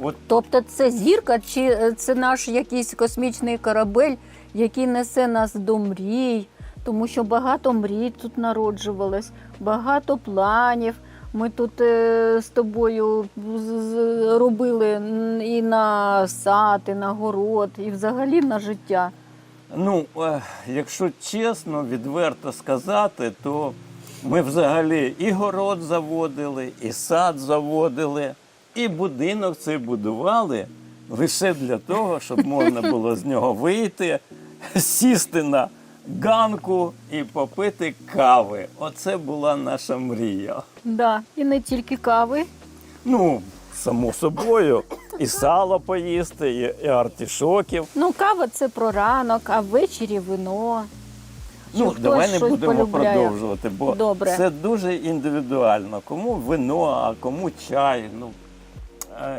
От Тобто це зірка, чи е, це наш якийсь космічний корабель, який несе нас до мрій, тому що багато мрій тут народжувалось, багато планів. Ми тут е, з тобою робили і на сад, і на город, і взагалі на життя. Ну, е, якщо чесно, відверто сказати, то ми взагалі і город заводили, і сад заводили, і будинок цей будували лише для того, щоб можна було з нього вийти, сісти на ганку і попити кави. Оце була наша мрія. Да. І не тільки кави. Ну, само собою, і сало поїсти, і, і артішоків. Ну, кава це про ранок, а ввечері вино. Ну, хтось давай не щось будемо полюбляє? продовжувати, бо Добре. це дуже індивідуально. Кому вино, а кому чай. Ну, Uh,